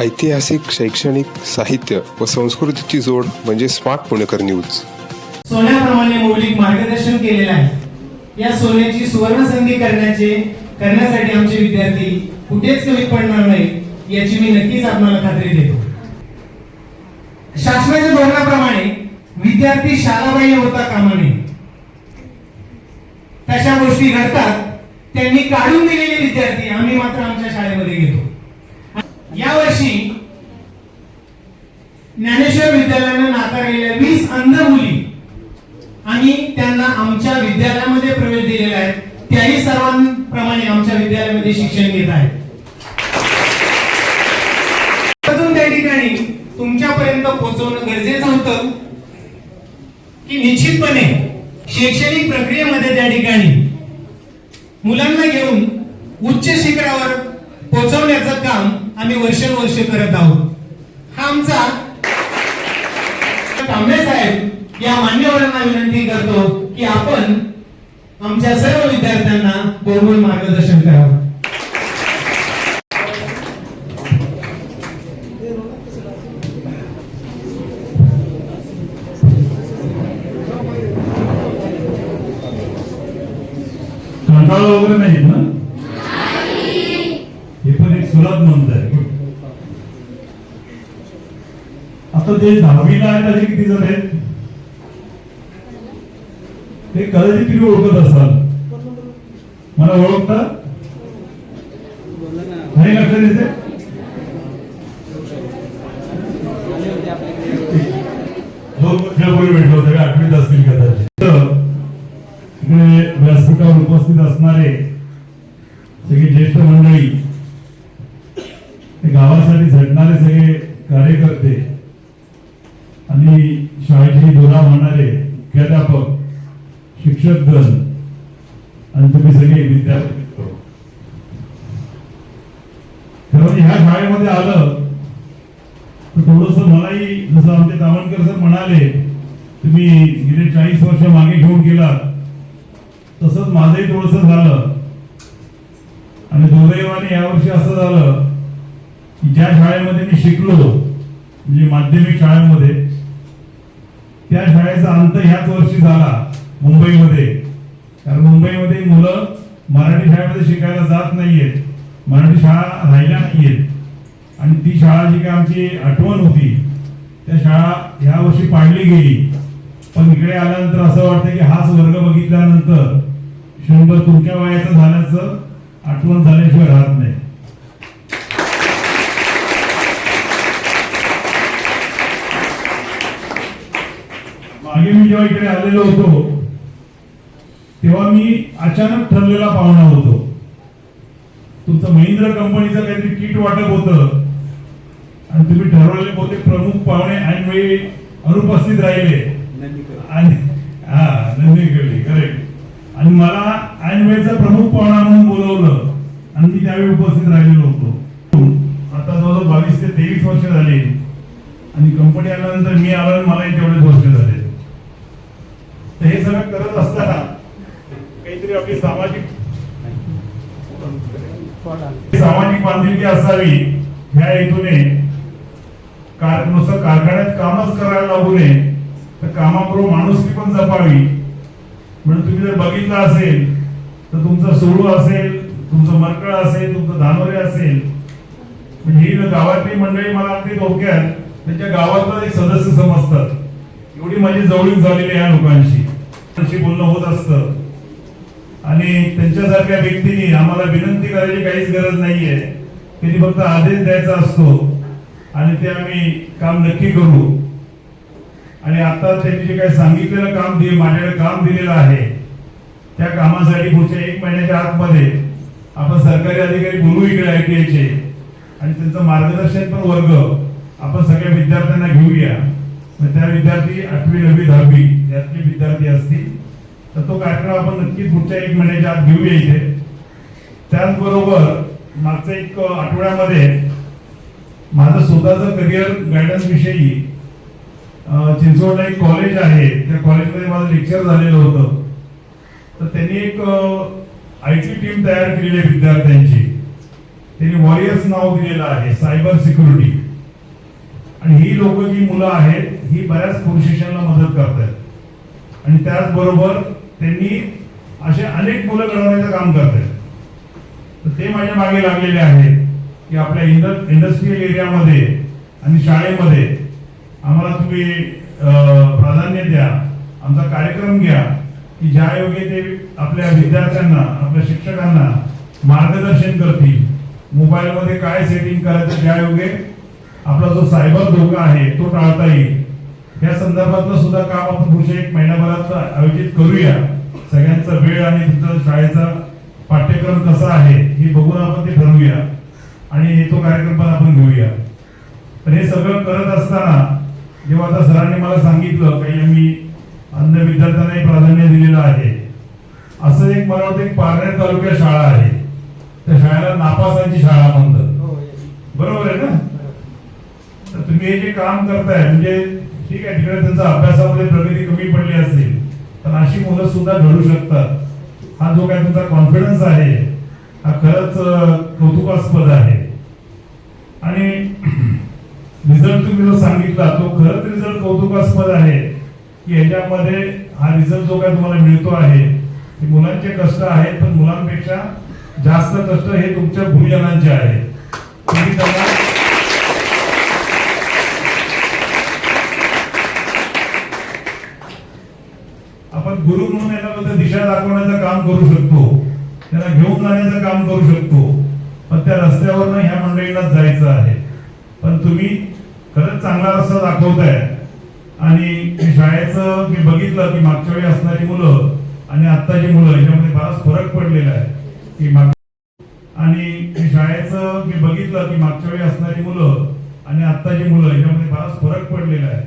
ऐतिहासिक शैक्षणिक साहित्य व संस्कृतीची जोड म्हणजे स्मार्ट पुणेकर न्यूज. सोन्याप्रमाणे मौलिक मार्गदर्शन केलेलं आहे. या सोन्याची सुवर्ण संधी करण्याचे करण्यासाठी आमचे विद्यार्थी कुठेच कमी पडणार नाही याची मी नक्कीच आपल्याला खात्री देतो. शासनाच्या धोरणाप्रमाणे विद्यार्थी शालाबाह्य होता कामा नये तशा गोष्टी घडतात त्यांनी काढून दिलेले विद्यार्थी आम्ही मात्र आमच्या शाळेमध्ये घेतो. यावर्षी ज्ञानेश्वर विद्यालयानं नाकारलेल्या वीस अंध मुली आणि त्यांना आमच्या विद्यालयामध्ये प्रवेश दिलेला आहे. त्याही सर्वांप्रमाणे आमच्या विद्यालयामध्ये शिक्षण घेत आहेत अजून त्या ठिकाणी तुमच्यापर्यंत पोहोचवणं गरजेचं होतं की निश्चितपणे शैक्षणिक प्रक्रियेमध्ये त्या ठिकाणी मुलांना घेऊन उच्च शिखरावर पोहोचवण्याचं काम आम्ही वर्षानुवर्ष करत आहोत. हा आमचा कांबळे साहेब या मान्यवरांना विनंती करतो की आपण आमच्या सर्व विद्यार्थ्यांना बोलून मार्गदर्शन करावं. वगैरे नाही ना हे पण एक सुरात म्हणत आहे ते दहावीला आहेत असे किती जण आहेत? ते कदाचित तुम्ही ओळखत असाल. मला ओळखता? नाही लक्षात येते दोन वर्षापूर्वी भेटलो होतो का आठवीत असतील कदाचित इकडे व्यासपीठावर उपस्थित असणारे सगळे ज्येष्ठ मंडळी हे गावासाठी झटणारे सगळे कार्यकर्ते आणि शाळेची धोरा म्हणणारे मुख्याध्यापक शिक्षक गण आणि तुम्ही सगळे विद्यार्थी मित्र. ह्या शाळेमध्ये आलं तर थोडस मलाही जसं आमचे दामणकर सर म्हणाले तुम्ही गेले चाळीस वर्ष मागे घेऊन गेला तसंच माझंही थोडस झालं आणि दुर्दैवाने यावर्षी असं झालं की ज्या शाळेमध्ये मी शिकलो म्हणजे माध्यमिक शाळेमध्ये त्या शाळेचा अंत ह्याच वर्षी झाला मुंबईमध्ये कारण मुंबईमध्ये मुलं मराठी शाळेमध्ये शिकायला जात नाहीयेत मराठी शाळा राहिल्या नाहीयेत आणि ती शाळा जी काय आमची आठवण होती त्या शाळा ह्या वर्षी पाडली गेली. पण इकडे आल्यानंतर असं वाटतं की हाच वर्ग बघितल्यानंतर शंभर तुमच्या वयाचं झाल्याचं आठवण झाल्याशिवाय राहत नाही. मागे मी जेव्हा इकडे आलेलो होतो तेव्हा मी अचानक ठरलेला पाहुणा होतो. तुमचं महिंद्र कंपनीचं काहीतरी किट वाटप होतं. आणि तुम्ही ठरवले बहुतेक प्रमुख पाहुणे ऐनवेळी अनुपस्थित राहिले. आणि हा नंदीकडे करेक्ट आणि मला ऐनवेळचा प्रमुख पाहुणा म्हणून बोलवलं. आणि मी त्यावेळी उपस्थित राहिलेलो होतो. आता जवळजवळ बावीस ते तेवीस वर्ष झाली. आणि कंपनी आल्यानंतर मी आलो मला मलाही तेवढेच वर्ष झाले तर हे सगळं करत असताना काहीतरी आपली सामाजिक सामाजिक असावी ह्या हेतूने कार नुसतं कारखान्यात कामच करायला लागू नये तर कामाबरोबर माणुसकी पण जपावी. म्हणून तुम्ही जर बघितलं असेल तर तुमचं सोळू असेल तुमचं मरकळ असेल तुमचं धानोरे असेल म्हणजे ही गावातली मंडळी मला अगदी धोक्यात त्यांच्या गावातला एक सदस्य समजतात एवढी माझी जवळीक झालेली आहे या लोकांशी. त्यांची बोलणं होत असतं. आणि त्यांच्यासारख्या व्यक्तींनी आम्हाला विनंती करायची काहीच गरज नाहीये. त्यांनी फक्त आदेश द्यायचा असतो आणि ते आम्ही काम नक्की करू. आणि आता त्यांनी जे काही सांगितलेलं काम दिले माझ्याकडे काम दिलेलं आहे त्या कामासाठी पुढच्या एक महिन्याच्या आतमध्ये आपण सरकारी अधिकारी बोलू इकडे आय टी आयचे आणि त्यांचं मार्गदर्शन पण वर्ग आपण सगळ्या विद्यार्थ्यांना घेऊया. त्या विद्यार्थी आठवी नववी दहावी यातले विद्यार्थी असतील तर तो कार्यक्रम आपण नक्कीच पुढच्या एक महिन्याच्या आत घेऊया इथे. त्याचबरोबर मागच्या एक आठवड्यामध्ये माझं स्वतःचं करिअर गायडन्स विषयी चिंचवडला एक कॉलेज आहे. त्या कॉलेजमध्ये माझं लेक्चर झालेलं होतं. तर त्यांनी एक आय टी टीम तयार केलेली आहे विद्यार्थ्यांची. त्यांनी वॉरियर्स नाव दिलेलं आहे सायबर सिक्युरिटी आणि ही लोक जी मुलं आहेत ही बऱ्याच प्रोसेशनला मदत करतात आणि त्याचबरोबर त्यांनी असे अनेक मुलं घडवण्याचं काम करतात ते माझ्या मागे लागलेले आहेत की आपल्या इंड इंडस्ट्रीयल एरियामध्ये आणि शाळेमध्ये आम्हाला तुम्ही प्राधान्य द्या आमचा कार्यक्रम घ्या की ज्या योगे ते आपल्या विद्यार्थ्यांना आपल्या शिक्षकांना मार्गदर्शन करतील. मोबाईलमध्ये काय सेटिंग करायचं ज्या योगे आपला जो सायबर धोका आहे तो टाळता येईल. या संदर्भातलं सुद्धा काम आपण पुढच्या एक महिन्याभरात आयोजित करूया. सगळ्यांचा वेळ आणि तिथं शाळेचा पाठ्यक्रम कसा आहे हे बघून आपण ते ठरवूया. आणि तो कार्यक्रम पण आपण घेऊया. तर हे सगळं करत असताना जेव्हा आता सरांनी मला सांगितलं काही आम्ही अन्य विद्यार्थ्यांनाही प्राधान्य दिलेलं आहे. असं एक मला वाटतं एक पारनेर तालुक्यात शाळा आहे. त्या शाळेला नापासांची शाळा म्हणतात. बरोबर आहे ना? तर तुम्ही हे जे काम करताय म्हणजे ठीक आहे तिकडे त्यांचा अभ्यासामध्ये प्रगती कमी पडली असेल पण अशी मुलं सुद्धा घडू शकतात. हा जो काय तुमचा कॉन्फिडन्स आहे हा खरंच कौतुकास्पद आहे. आणि रिझल्ट तुम्ही जो सांगितला तो खरंच रिझल्ट कौतुकास्पद आहे की याच्यामध्ये हा रिझल्ट जो काय तुम्हाला मिळतो आहे ते मुलांचे कष्ट आहेत पण मुलांपेक्षा जास्त कष्ट हे तुमच्या गुरुजनांचे आहे तुम्ही त्यांना आपण गुरु म्हणून याला फक्त दिशा दाखवण्याचं काम करू शकतो. त्यांना घेऊन जाण्याचं काम करू शकतो. पण त्या रस्त्यावरनं ह्या मंडळीलाच जायचं आहे. पण तुम्ही खरंच चांगला रस्ता दाखवताय. आणि मी शाळेचं मी बघितलं की मागच्या वेळी असणारी मुलं आणि आत्ताची मुलं याच्यामध्ये बराच फरक पडलेला आहे. की माग आणि मी शाळेचं मी बघितलं की मागच्या वेळी असणारी मुलं आणि आत्ताची मुलं याच्यामध्ये बराच फरक पडलेला आहे.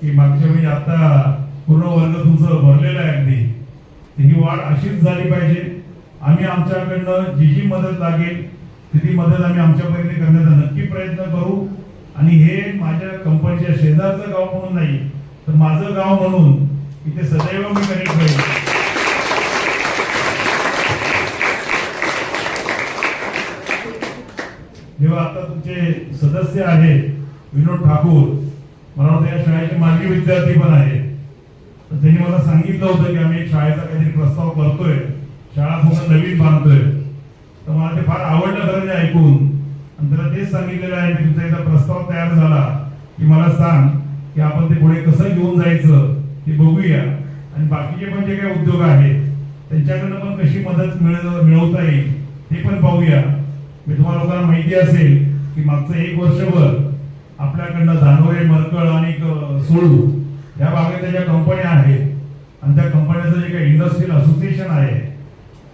की मागच्या वेळी आता पूर्ण वर्ग तुमचं भरलेलं आहे अगदी. ही वाढ अशीच झाली पाहिजे. आम्ही आमच्याकडनं जी जी मदत लागेल ती मदत आम्ही आमच्यापर्यंत करण्याचा नक्की प्रयत्न करू. आणि हे माझ्या कंपनीच्या शेजारचं गाव म्हणून नाही तर माझं गाव म्हणून इथे सदैव मी कनेक्ट होईल जेव्हा आता तुमचे सदस्य आहेत विनोद ठाकूर मला वाटतं या शाळेचे माजी विद्यार्थी पण आहेत. तर त्यांनी मला सांगितलं होतं की आम्ही शाळेचा काहीतरी प्रस्ताव करतोय. शाळा पूर्ण नवीन बांधतोय. तर मला ते फार आवडलं खरं ते ऐकून. आणि त्याला तेच सांगितलेलं आहे की तुमचा एकदा प्रस्ताव तयार झाला की मला सांग की आपण ते पुढे कसं घेऊन जायचं ते बघूया. आणि बाकीचे पण जे काही उद्योग आहेत त्यांच्याकडनं पण कशी मदत मिळ- मिळवता येईल ते पण पाहूया. मी तुम्हाला लोकांना माहिती असेल की मागचं एक वर्षभर आपल्याकडनं धानोरे मरकळ आणि क- सोळू या भागात ज्या कंपन्या आहेत आणि त्या कंपन्याचं जे काही इंडस्ट्रियल असोसिएशन आहे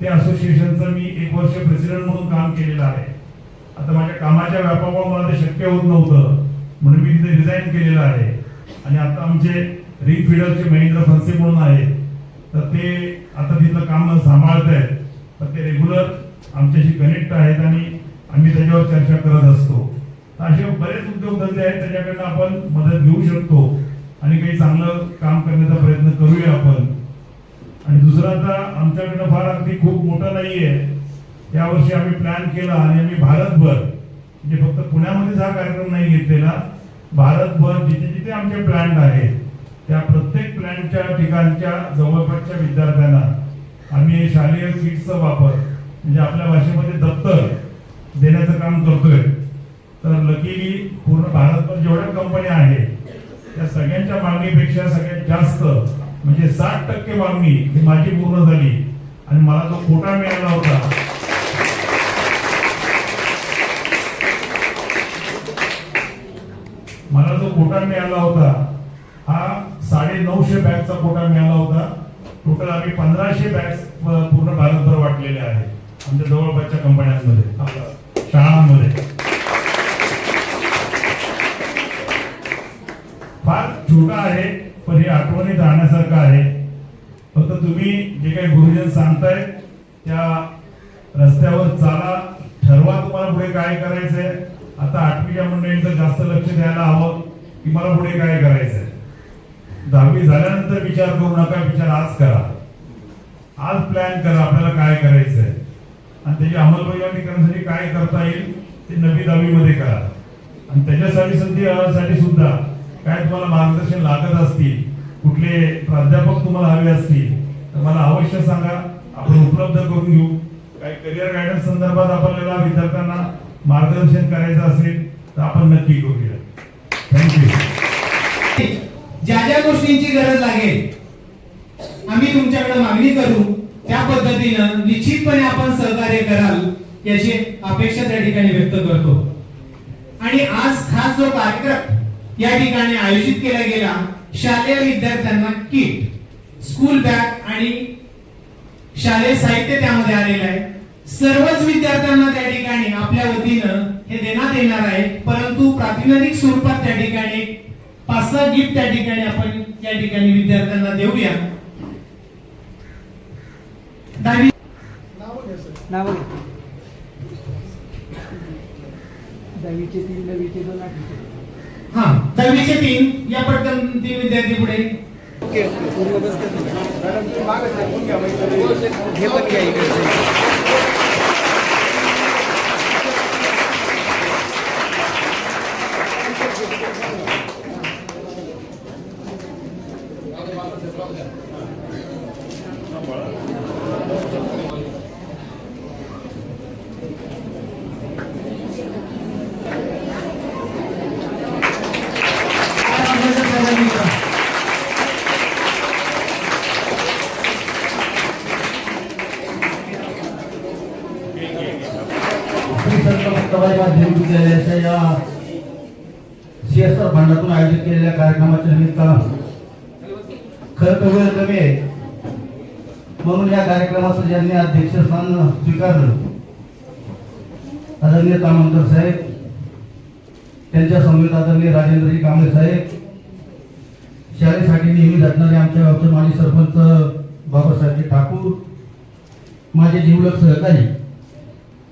ते असोसिएशनचं मी एक वर्ष प्रेसिडेंट म्हणून काम केलेलं आहे. आता माझ्या कामाच्या व्यापामुळे मला ते शक्य होत नव्हतं म्हणून मी तिथे रिझाईन केलेलं आहे. आणि आता आमचे रिंग फिडरचे महेंद्र फनसे म्हणून आहेत. तर ते आता तिथलं काम सांभाळत आहेत तर ते रेग्युलर आमच्याशी कनेक्ट आहेत आणि आम्ही त्याच्यावर चर्चा करत असतो. असे बरेच उद्योगधंदे आहेत त्याच्याकडनं आपण मदत घेऊ शकतो. आणि काही चांगलं काम करण्याचा प्रयत्न करूया आपण. आणि दुसरं आता आमच्याकडनं फार अगदी खूप नाही आहे यावर्षी आम्ही प्लॅन केला आणि आम्ही भारतभर म्हणजे फक्त पुण्यामध्येच हा कार्यक्रम नाही घेतलेला भारतभर जिथे जिथे आमचे प्लॅन्ट आहेत त्या प्रत्येक प्लॅन्टच्या ठिकाणच्या जवळपासच्या विद्यार्थ्यांना आम्ही हे शालेय किट्सचा वापर म्हणजे आपल्या भाषेमध्ये दप्तर देण्याचं काम करतोय. तर लकीली पूर्ण भारतभर जेवढ्या कंपन्या आहेत त्या सगळ्यांच्या मागणीपेक्षा सगळ्यात जास्त म्हणजे साठ टक्के मागणी ही माझी पूर्ण झाली आणि मला तो कोटा मिळाला होता. मला जो कोटा मिळाला होता. हा साडे नऊशे बॅगचा कोटा मिळाला होता. टोटल आम्ही पंधराशे बॅग पूर्ण भारतभर वाटलेले आहेत. आमच्या जवळपासच्या कंपन्यांमध्ये. सांगताय त्या रस्त्यावर चाला ठरवा तुम्हाला पुढे काय करायचंय. आता आठवीच्या मंडळींचं जास्त लक्ष द्यायला हवं की मला पुढे काय करायचंय. दहावी झाल्यानंतर विचार करू नका विचार आज करा. आज प्लॅन करा आपल्याला काय करायचंय. आणि त्याची अंमलबजावणी करण्यासाठी काय करता येईल ते नवी दहावी मध्ये करा. आणि त्याच्यासाठी संधीसाठी सुद्धा काय तुम्हाला मार्गदर्शन लागत असतील कुठले प्राध्यापक तुम्हाला हवे असतील तर मला अवश्य सांगा आपण उपलब्ध करून घेऊ. काही करिअर गायडन्स संदर्भात आपल्याला विद्यार्थ्यांना मार्गदर्शन करायचं असेल तर आपण नक्की करूया. थँक्यू ज्या ज्या गोष्टींची गरज लागेल आम्ही तुमच्याकडे मागणी करू. त्या पद्धतीनं निश्चितपणे आपण सहकार्य कराल याची अपेक्षा त्या ठिकाणी व्यक्त करतो. आणि आज खास जो कार्यक्रम या ठिकाणी आयोजित केला गेला शालेय विद्यार्थ्यांना किट. स्कूल बॅग आणि शालेय साहित्य त्यामध्ये आलेलं आहे. सर्वच विद्यार्थ्यांना त्या ठिकाणी आपल्या वतीनं हे देण्यात येणार आहे. परंतु प्रातिनिधिक स्वरूपात त्या ठिकाणी पाच सहा गिफ्ट त्या ठिकाणी आपण या ठिकाणी विद्यार्थ्यांना देऊया. दहावीचे तीन नवीचे दोन हा दहावीचे तीन. या पटकन तीन विद्यार्थी पुढे. ओके. पूर्ण बसतात मॅडम तुम्ही घ्या म्हणजे हे पण घ्या इकडे. संत मुक्ताबाई माध्यमिक विद्यालयाच्या या आर फंडातून आयोजित केलेल्या कार्यक्रमाच्या निमित्तानं खरं तर वेळ कमी आहे. म्हणून या कार्यक्रमाचं ज्यांनी अध्यक्षस्थान स्वीकारलं आदरणीय तामंकर साहेब त्यांच्या समवेत आदरणीय राजेंद्रजी कांबळे साहेब शाळेसाठी नेहमी झटणारे आमच्या गावचे माजी सरपंच बाबासाहेब ठाकूर माझे जीवलक सहकारी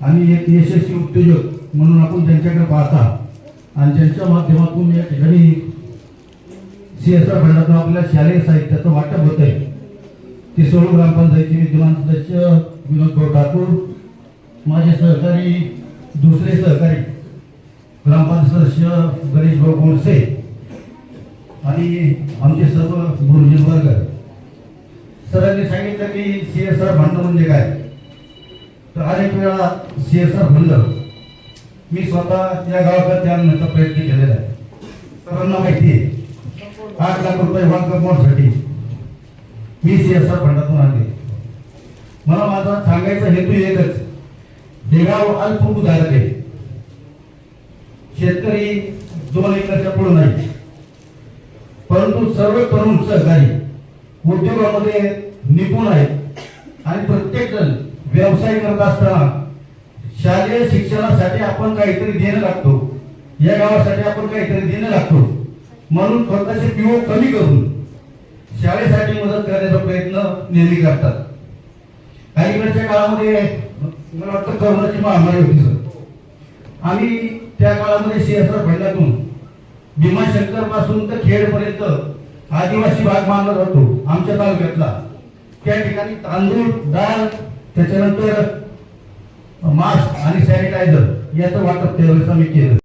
आणि एक यशस्वी उद्योजक म्हणून आपण त्यांच्याकडे पाहता आणि ज्यांच्या माध्यमातून या ठिकाणी सी एस आर फंडातून आपल्या शालेय साहित्याचं वाटप होत आहे ते सोळू ग्रामपंचायतीचे विद्यमान सदस्य विनोद भाऊ ठाकूर माझे सहकारी दुसरे सहकारी ग्रामपंचायत सदस्य गणेश भाऊ गोडसे आणि आमचे सर्व गुरुजी वर्ग. सरांनी सांगितलं की सी एस आर फंड म्हणजे काय? तर अनेक वेळा सी एस आर फंड मी स्वतः या गावाकडे आणण्याचा प्रयत्न केलेला आहे. सर्वांना माहिती आहे. आठ लाख रुपये वांक मोडसाठी मी सी एस आर फंडातून आणले. मला माझा सांगायचा हेतू एकच. हे गाव अल्पभूधारक आहे शेतकरी दोन एकरच्या पुढे नाही. परंतु सर्व तरुण सहकारी उद्योगामध्ये निपुण आहेत. आणि प्रत्येक जण व्यवसाय करत असताना शालेय शिक्षणासाठी आपण काहीतरी देणं लागतो. या गावासाठी आपण काहीतरी देणं लागतो. म्हणून स्वतःचे पिओ कमी करून शाळेसाठी मदत करण्याचा प्रयत्न नेहमी करतात. अलीकडच्या काळामध्ये मला वाटतं करोनाची महामारी होती सर. आम्ही त्या काळामध्ये सीएसआर फंडातून भीमाशंकरपासून तर खेडपर्यंत आदिवासी भाग मानला जातो आमच्या तालुक्यातला. त्या ठिकाणी तांदूळ डाळ त्याच्यानंतर मास्क आणि सॅनिटायझर याचं वाटप त्यावेळेस आम्ही केलं.